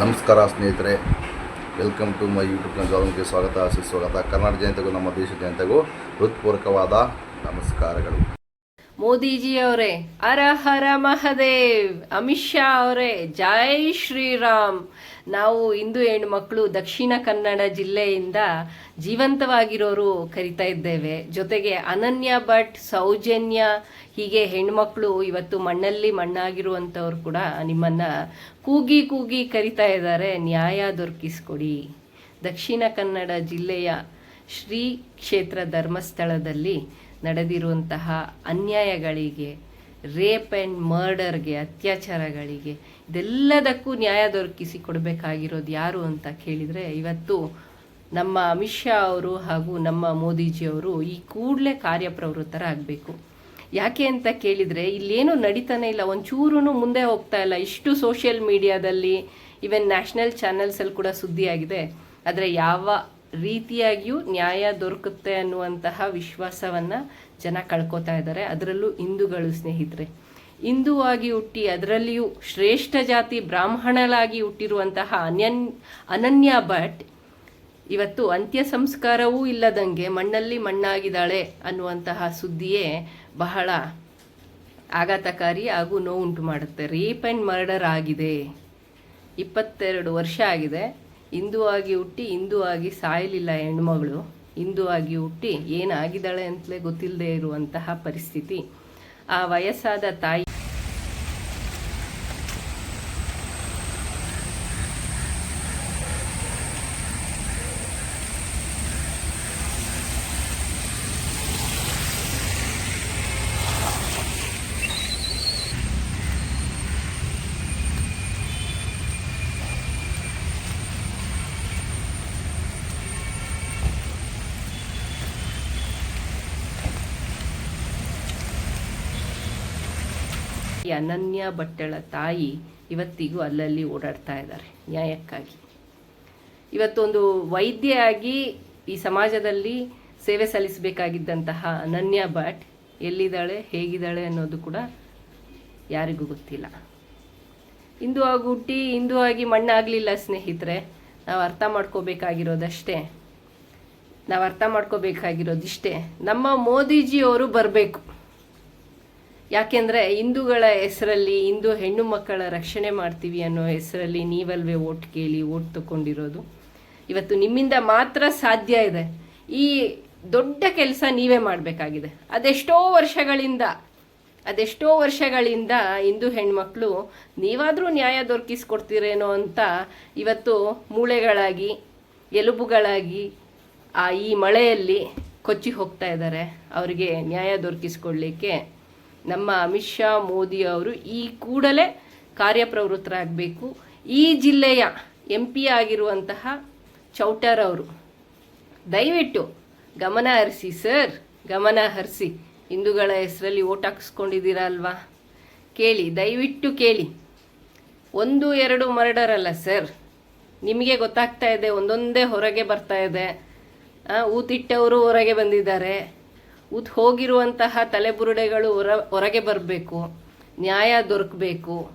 ನಮಸ್ಕಾರ ಸ್ನೇಹಿತರೆ. Welcome to my YouTube ಚಾನಲ್ಗೆ ಸ್ವಾಗತ ಸುಸ್ವಾಗತ ಕರ್ನಾಟಕ ಜನತೆಗೂ, ನಮ್ಮ ದೇಶ ಜನತೆಗೂ ಹೃತ್ಪೂರ್ವಕವಾದ ನಮಸ್ಕಾರಗಳು. ಮೋದಿಜಿ ಅವರೇ ಹರ ಮಹದೇವ್, ಅಮಿತ್ ಶಾ ಅವರೇ, ಜೈ ಶ್ರೀರಾಮ್. ನಾವು ಹಿಂದೂ ಹೆಣ್ಮಕ್ಳು ದಕ್ಷಿಣ ಕನ್ನಡ ಜಿಲ್ಲೆಯಿಂದ ಜೀವಂತವಾಗಿರೋರು ಕರಿತಾ ಇದ್ದೇವೆ. ಜೊತೆಗೆ ಅನನ್ಯ ಭಟ್, ಸೌಜನ್ಯ, ಹೀಗೆ ಹೆಣ್ಮಕ್ಳು ಇವತ್ತು ಮಣ್ಣಲ್ಲಿ ಮಣ್ಣಾಗಿರುವಂಥವ್ರು ಕೂಡ ನಿಮ್ಮನ್ನ ಕೂಗಿ ಕೂಗಿ ಕರಿತಾ ಇದ್ದಾರೆ. ನ್ಯಾಯ ದೊರಕಿಸ್ಕೊಡಿ. ದಕ್ಷಿಣ ಕನ್ನಡ ಜಿಲ್ಲೆಯ ಶ್ರೀ ಕ್ಷೇತ್ರ ಧರ್ಮಸ್ಥಳದಲ್ಲಿ ನಡೆದಿರುವಂತಹ ಅನ್ಯಾಯಗಳಿಗೆ ರೇಪ್ ಆ್ಯಂಡ್ ಮರ್ಡರ್ಗೆ ಅತ್ಯಾಚಾರಗಳಿಗೆ ಇದೆಲ್ಲದಕ್ಕೂ ನ್ಯಾಯ ದೊರಕಿಸಿ ಕೊಡಬೇಕಾಗಿರೋದು ಯಾರು ಅಂತ ಕೇಳಿದರೆ ಇವತ್ತು ನಮ್ಮ ಅಮಿತ್ ಶಾ ಅವರು ಹಾಗೂ ನಮ್ಮ ಮೋದಿಜಿಯವರು ಈ ಕೂಡಲೇ ಕಾರ್ಯಪ್ರವೃತ್ತರಾಗಬೇಕು ಯಾಕೆ ಅಂತ ಕೇಳಿದರೆ ಇಲ್ಲೇನೂ ನಡೀತಾನೆ ಇಲ್ಲ ಒಂಚೂರು ಮುಂದೆ ಹೋಗ್ತಾ ಇಲ್ಲ. ಇಷ್ಟು ಸೋಷಿಯಲ್ ಮೀಡಿಯಾದಲ್ಲಿ ಈವನ್ ನ್ಯಾಷನಲ್ ಚಾನೆಲ್ಸಲ್ಲಿ ಕೂಡ ಸುದ್ದಿಯಾಗಿದೆ. ಆದರೆ ಯಾವ ರೀತಿಯಾಗಿಯೂ ನ್ಯಾಯ ದೊರಕುತ್ತೆ ಅನ್ನುವಂತಹ ವಿಶ್ವಾಸವನ್ನು ಜನ ಕಳ್ಕೊತಾ ಇದ್ದಾರೆ. ಅದರಲ್ಲೂ ಹಿಂದೂಗಳು ಸ್ನೇಹಿತರೆ. ಹಿಂದೂವಾಗಿ ಹುಟ್ಟಿ ಅದರಲ್ಲಿಯೂ ಶ್ರೇಷ್ಠ ಜಾತಿ ಬ್ರಾಹ್ಮಣಲಾಗಿ ಹುಟ್ಟಿರುವಂತಹ ಅನನ್ ಅನನ್ಯ ಭಟ್ ಇವತ್ತು ಅಂತ್ಯ ಸಂಸ್ಕಾರವೂ ಇಲ್ಲದಂಗೆ ಮಣ್ಣಲ್ಲಿ ಮಣ್ಣಾಗಿದ್ದಾಳೆ ಅನ್ನುವಂತಹ ಸುದ್ದಿಯೇ ಬಹಳ ಆಘಾತಕಾರಿ ಹಾಗೂ ನೋವುಂಟು ಮಾಡುತ್ತೆ. ರೇಪ್ ಆ್ಯಂಡ್ ಮರ್ಡರ್ ಆಗಿದೆ. ಇಪ್ಪತ್ತೆರಡು ವರ್ಷ ಆಗಿದೆ. ಹಿಂದೂ ಆಗಿ ಹುಟ್ಟಿ ಹಿಂದೂ ಆಗಿ ಸಾಯಲಿಲ್ಲ ಹೆಣ್ಮಗಳು. ಹಿಂದೂ ಆಗಿ ಹುಟ್ಟಿ ಏನಾಗಿದ್ದಾಳೆ ಅಂತಲೇ ಗೊತ್ತಿಲ್ಲದೆ ಇರುವಂತಹ ಪರಿಸ್ಥಿತಿ. ಆ ವಯಸ್ಸಾದ ತಾಯಿ ಅನನ್ಯ ಬಟ್ಟೆಳ ತಾಯಿ ಇವತ್ತಿಗೂ ಅಲ್ಲಲ್ಲಿ ಓಡಾಡ್ತಾ ಇದ್ದಾರೆ, ನ್ಯಾಯಕ್ಕಾಗಿ. ಇವತ್ತೊಂದು ವೈದ್ಯೆಯಾಗಿ ಈ ಸಮಾಜದಲ್ಲಿ ಸೇವೆ ಸಲ್ಲಿಸಬೇಕಾಗಿದ್ದಂತಹ ಅನನ್ಯ ಭಟ್ ಎಲ್ಲಿದ್ದಾಳೆ, ಹೇಗಿದ್ದಾಳೆ ಅನ್ನೋದು ಕೂಡ ಯಾರಿಗೂ ಗೊತ್ತಿಲ್ಲ. ಹಿಂದೂ ಆಗಿ ಹುಟ್ಟಿ ಹಿಂದೂ ಆಗಿ ಮಣ್ಣಾಗಲಿಲ್ಲ ಸ್ನೇಹಿತರೆ, ನಾವು ಅರ್ಥ ಮಾಡ್ಕೋಬೇಕಾಗಿರೋದಷ್ಟೇ. ನಾವು ಅರ್ಥ ಮಾಡ್ಕೋಬೇಕಾಗಿರೋದಿಷ್ಟೇ. ನಮ್ಮ ಮೋದಿಜಿಯವರು ಬರಬೇಕು. ಯಾಕೆಂದರೆ ಹಿಂದೂಗಳ ಹೆಸರಲ್ಲಿ ಹಿಂದೂ ಹೆಣ್ಣು ಮಕ್ಕಳ ರಕ್ಷಣೆ ಮಾಡ್ತೀವಿ ಅನ್ನೋ ಹೆಸರಲ್ಲಿ ನೀವಲ್ವೇ ಓಟ್ ಕೇಳಿ ಓಟ್ ತಗೊಂಡಿರೋದು. ಇವತ್ತು ನಿಮ್ಮಿಂದ ಮಾತ್ರ ಸಾಧ್ಯ ಇದೆ. ಈ ದೊಡ್ಡ ಕೆಲಸ ನೀವೇ ಮಾಡಬೇಕಾಗಿದೆ. ಅದೆಷ್ಟೋ ವರ್ಷಗಳಿಂದ ಅದೆಷ್ಟೋ ವರ್ಷಗಳಿಂದ ಹಿಂದೂ ಹೆಣ್ಮಕ್ಳು ನೀವಾದರೂ ನ್ಯಾಯ ದೊರಕಿಸ್ಕೊಡ್ತೀರೇನೋ ಅಂತ ಇವತ್ತು ಮೂಳೆಗಳಾಗಿ, ಎಲುಬುಗಳಾಗಿ ಆ ಈ ಮಳೆಯಲ್ಲಿ ಕೊಚ್ಚಿ ಹೋಗ್ತಾ ಇದ್ದಾರೆ. ಅವರಿಗೆ ನ್ಯಾಯ ದೊರಕಿಸ್ಕೊಡ್ಲಿಕ್ಕೆ ನಮ್ಮ ಅಮಿತ್ ಶಾ, ಮೋದಿ ಅವರು ಈ ಕೂಡಲೇ ಕಾರ್ಯಪ್ರವೃತ್ತರಾಗಬೇಕು. ಈ ಜಿಲ್ಲೆಯ ಎಂ ಪಿ ಆಗಿರುವಂತಹ ಚೌಟರ್ ಅವರು, ದಯವಿಟ್ಟು ಗಮನ ಹರಿಸಿ ಸರ್, ಗಮನ ಹರಿಸಿ. ಹಿಂದೂಗಳ ಹೆಸರಲ್ಲಿ ಓಟ್ ಹಾಕಿಸ್ಕೊಂಡಿದ್ದೀರಾ ಅಲ್ವಾ ಕೇಳಿ, ದಯವಿಟ್ಟು ಕೇಳಿ. ಒಂದು, ಎರಡು ಮರ್ಡರ್ ಅಲ್ಲ ಸರ್? ನಿಮಗೆ ಗೊತ್ತಾಗ್ತಾ ಇದೆ, ಒಂದೊಂದೇ ಹೊರಗೆ ಬರ್ತಾ ಇದೆ. ಊತಿಟ್ಟವರು ಹೊರಗೆ ಬಂದಿದ್ದಾರೆ. ಊತ್ ಹೋಗಿರುವಂತಹ ತಲೆಬುರುಡೆಗಳು ಹೊರ, ಹೊರಗೆ ಬರಬೇಕು, ನ್ಯಾಯ ದೊರಕಬೇಕು.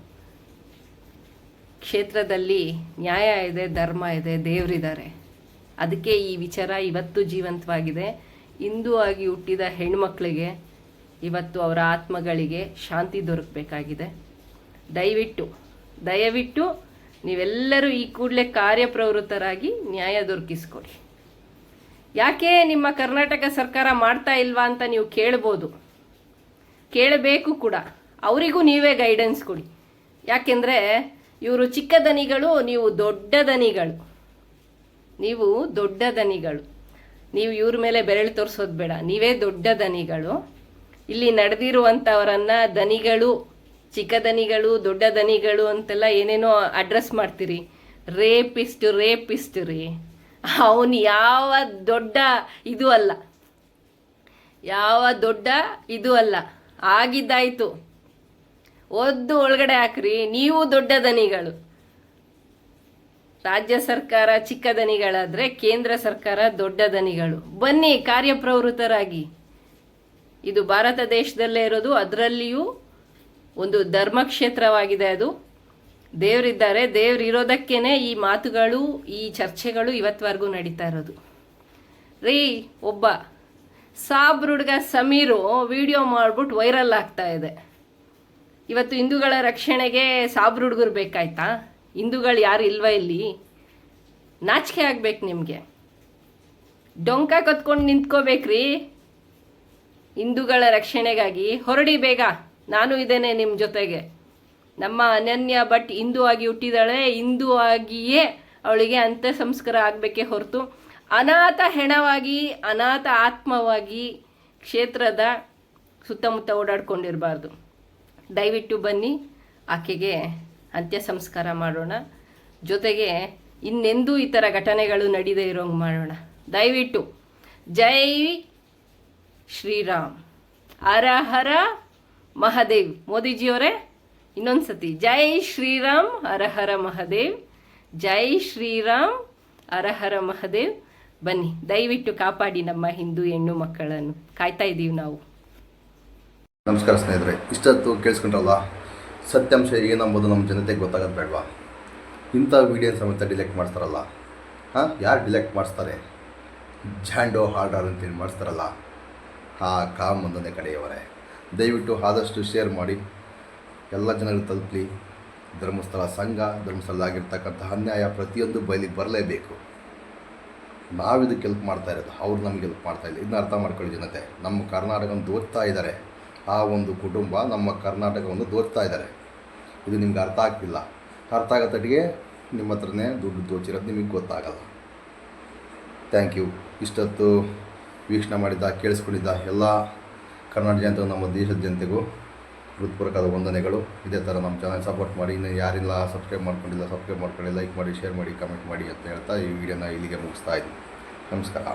ಕ್ಷೇತ್ರದಲ್ಲಿ ನ್ಯಾಯ ಇದೆ, ಧರ್ಮ ಇದೆ, ದೇವರಿದ್ದಾರೆ. ಅದಕ್ಕೆ ಈ ವಿಚಾರ ಇವತ್ತು ಜೀವಂತವಾಗಿದೆ. ಹಿಂದೂ ಆಗಿ ಹುಟ್ಟಿದ ಹೆಣ್ಮಕ್ಳಿಗೆ ಇವತ್ತು ಅವರ ಆತ್ಮಗಳಿಗೆ ಶಾಂತಿ ದೊರಕಬೇಕಾಗಿದೆ. ದಯವಿಟ್ಟು ದಯವಿಟ್ಟು ನೀವೆಲ್ಲರೂ ಈ ಕೂಡಲೇ ಕಾರ್ಯಪ್ರವೃತ್ತರಾಗಿ ನ್ಯಾಯ ದೊರಕಿಸ್ಕೊಡಿ. ಯಾಕೆ ನಿಮ್ಮ ಕರ್ನಾಟಕ ಸರ್ಕಾರ ಮಾಡ್ತಾ ಇಲ್ವಾ ಅಂತ ನೀವು ಕೇಳ್ಬೋದು. ಕೇಳಬೇಕು ಕೂಡ. ಅವರಿಗೂ ನೀವೇ ಗೈಡೆನ್ಸ್ ಕೊಡಿ. ಯಾಕೆಂದರೆ ಇವರು ಚಿಕ್ಕ ದನಿಗಳು, ನೀವು ದೊಡ್ಡ ದನಿಗಳು. ನೀವು ದೊಡ್ಡ ದನಿಗಳು. ನೀವು ಇವ್ರ ಮೇಲೆ ಬೆರಳು ತೋರಿಸೋದು ಬೇಡ. ನೀವೇ ದೊಡ್ಡ ದನಿಗಳು. ಇಲ್ಲಿ ನಡೆದಿರುವಂಥವರನ್ನ ದನಿಗಳು, ಚಿಕ್ಕ ದನಿಗಳು, ದೊಡ್ಡ ದನಿಗಳು ಅಂತೆಲ್ಲ ಏನೇನೋ ಅಡ್ರೆಸ್ ಮಾಡ್ತೀರಿ. ರೇಪಿಸ್ಟ್ ರೇಪಿಸ್ಟ್ ರೀ. ಅವನು ಯಾವ ದೊಡ್ಡ ಇದು ಅಲ್ಲ. ಯಾವ ದೊಡ್ಡ ಇದು ಅಲ್ಲ. ಆಗಿದ್ದಾಯ್ತು. ಒದ್ದು ಒಳಗಡೆ ಹಾಕ್ರಿ. ನೀವು ದೊಡ್ಡ ದನಿಗಳು. ರಾಜ್ಯ ಸರ್ಕಾರ ಚಿಕ್ಕ ದನಿಗಳಾದ್ರೆ ಕೇಂದ್ರ ಸರ್ಕಾರ ದೊಡ್ಡ ದನಿಗಳು. ಬನ್ನಿ ಕಾರ್ಯಪ್ರವೃತ್ತರಾಗಿ. ಇದು ಭಾರತ ದೇಶದಲ್ಲೇ ಇರೋದು. ಅದರಲ್ಲಿಯೂ ಒಂದು ಧರ್ಮಕ್ಷೇತ್ರವಾಗಿದೆ ಅದು. ದೇವರಿದ್ದಾರೆ ದೇವ್ರು ಇರೋದಕ್ಕೇನೆ ಈ ಮಾತುಗಳು, ಈ ಚರ್ಚೆಗಳು ಇವತ್ವರೆಗೂ ನಡೀತಾ ಇರೋದು. ರೀ, ಒಬ್ಬ ಸಾಬ್ರ ಹುಡುಗ ಸಮೀರು ವಿಡಿಯೋ ಮಾಡ್ಬಿಟ್ಟು ವೈರಲ್ ಆಗ್ತಾ ಇದೆ. ಇವತ್ತು ಹಿಂದೂಗಳ ರಕ್ಷಣೆಗೆ ಸಾಬ್ರ ಹುಡುಗರು ಬೇಕಾಯ್ತಾ? ಹಿಂದೂಗಳು ಯಾರು ಇಲ್ವಾ ಇಲ್ಲಿ? ನಾಚಿಕೆ ಆಗ್ಬೇಕು ನಿಮಗೆ. ಡೊಂಕ ಕತ್ಕೊಂಡು ನಿಂತ್ಕೋಬೇಕ್ರಿ. ಹಿಂದೂಗಳ ರಕ್ಷಣೆಗಾಗಿ ಹೊರಡಿ ಬೇಗ. ನಾನು ಇದ್ದೇನೆ ನಿಮ್ಮ ಜೊತೆಗೆ. ನಮ್ಮ ಅನನ್ಯ ಭಟ್ ಹಿಂದೂ ಆಗಿ ಹುಟ್ಟಿದಾಳೆ ಹಿಂದೂ ಆಗಿಯೇ ಅವಳಿಗೆ ಅಂತ್ಯ ಸಂಸ್ಕಾರ ಆಗಬೇಕೇ ಹೊರತು ಅನಾಥ ಹೆಣವಾಗಿ, ಅನಾಥ ಆತ್ಮವಾಗಿ ಕ್ಷೇತ್ರದ ಸುತ್ತಮುತ್ತ ಓಡಾಡ್ಕೊಂಡಿರಬಾರ್ದು. ದಯವಿಟ್ಟು ಬನ್ನಿ, ಆಕೆಗೆ ಅಂತ್ಯ ಸಂಸ್ಕಾರ ಮಾಡೋಣ. ಜೊತೆಗೆ ಇನ್ನೆಂದೂ ಈ ಥರ ಘಟನೆಗಳು ನಡೀದೇ ಇರೋಂಗೆ ಮಾಡೋಣ. ದಯವಿಟ್ಟು, ಜೈ ಶ್ರೀರಾಮ್. ಹರ ಹರ ಮಹಾದೇವ್. ಮೋದಿಜಿಯವರೇ ಇನ್ನೊಂದು ಸತಿ ಜೈ ಶ್ರೀರಾಮ್ ಅರಹರ ಮಹದೇವ್, ಜೈ ಶ್ರೀರಾಮ್ ಅರಹರ ಮಹದೇವ್, ಬನ್ನಿ, ದಯವಿಟ್ಟು ಕಾಪಾಡಿ ನಮ್ಮ ಹಿಂದೂ ಹೆಣ್ಣು ಮಕ್ಕಳನ್ನು. ಕಾಯ್ತಾ ಇದ್ದೀವಿ ನಾವು. ನಮಸ್ಕಾರ ಸ್ನೇಹಿತರೆ, ಇಷ್ಟೊತ್ತು ಕೇಳಿಸ್ಕೊಂಡ್ರಲ್ಲ ಸತ್ಯಾಂಶ ಏನಂಬುದು ನಮ್ಮ ಜನತೆಗೆ ಗೊತ್ತಾಗೋದು ಬೇಡವಾ? ಇಂಥ ವಿಡಿಯೋ ಸಮೇತ ಡಿಲೆಕ್ಟ್ ಮಾಡ್ತಾರಲ್ಲ ಹಾಂ, ಯಾರು ಡಿಲೆಕ್ಟ್ ಮಾಡಿಸ್ತಾರೆ? ಜಾಂಡೋ ಹಾರ್ಡರ್ ಅಂತೇಳಿ ಮಾಡಿಸ್ತಾರಲ್ಲ? ಆ, ಕಾಮ್ ಒಂದೊಂದೇ ಕಡೆಯವರೇ. ದಯವಿಟ್ಟು ಆದಷ್ಟು ಶೇರ್ ಮಾಡಿ. ಎಲ್ಲ ಜನರಿಗೆ ತಲುಪಲಿ ಧರ್ಮಸ್ಥಳ ಸಂಘ ಧರ್ಮಸ್ಥಳದಾಗಿರ್ತಕ್ಕಂಥ ಅನ್ಯಾಯ ಪ್ರತಿಯೊಂದು ಬಯಲಿಗೆ ಬರಲೇಬೇಕು. ನಾವಿದಕ್ಕೆ ಹೆಲ್ಪ್ ಮಾಡ್ತಾ ಇರೋದು, ಅವ್ರು ನಮ್ಗೆ ಹೆಲ್ಪ್ ಮಾಡ್ತಾ ಇಲ್ಲ. ಇದನ್ನ ಅರ್ಥ ಮಾಡ್ಕೊಳ್ಳಿ ಜನತೆ. ನಮ್ಮ ಕರ್ನಾಟಕವನ್ನು ದೋಚ್ತಾ ಇದ್ದಾರೆ ಆ ಒಂದು ಕುಟುಂಬ ನಮ್ಮ ಕರ್ನಾಟಕವನ್ನು ದೋಚ್ತಾ ಇದ್ದಾರೆ ಇದು ನಿಮ್ಗೆ ಅರ್ಥ ಆಗ್ತಿಲ್ಲ. ಅರ್ಥ ಆಗತ್ತಟಿಗೆ ನಿಮ್ಮ ಹತ್ರನೇ ದುಡ್ಡು ದೋಚಿರೋದು ನಿಮಗೆ ಗೊತ್ತಾಗಲ್ಲ. ಥ್ಯಾಂಕ್ ಯು ಇಷ್ಟೊತ್ತು ವೀಕ್ಷಣೆ ಮಾಡಿದ್ದ, ಕೇಳಿಸ್ಕೊಂಡಿದ್ದ ಎಲ್ಲ ಕರ್ನಾಟಕ ಜನತೆಗೂ, ನಮ್ಮ ದೇಶದ ಜನತೆಗೂ ಹೃತ್ಪೂರ್ವಕವಾದ ವಂದನೆಗಳು. ಇದೇ ಥರ ನಮ್ಮ ಚಾನಲ್ ಸಪೋರ್ಟ್ ಮಾಡಿ. ಇನ್ನು ಯಾರಿಲ್ಲ ಸಬ್ಸ್ಕ್ರೈಬ್ ಮಾಡ್ಕೊಂಡಿಲ್ಲ ಸಬ್ಸ್ಕ್ರೈಬ್ ಮಾಡ್ಕೊಳ್ಳಿ ಲೈಕ್ ಮಾಡಿ ಶೇರ್ ಮಾಡಿ ಕಮೆಂಟ್ ಮಾಡಿ ಅಂತ ಹೇಳ್ತಾ ಈ ವಿಡಿಯೋನ ಇಲ್ಲಿಗೆ ಮುಗಿಸ್ತಾ ಇದ್ದೀನಿ. ನಮಸ್ಕಾರ.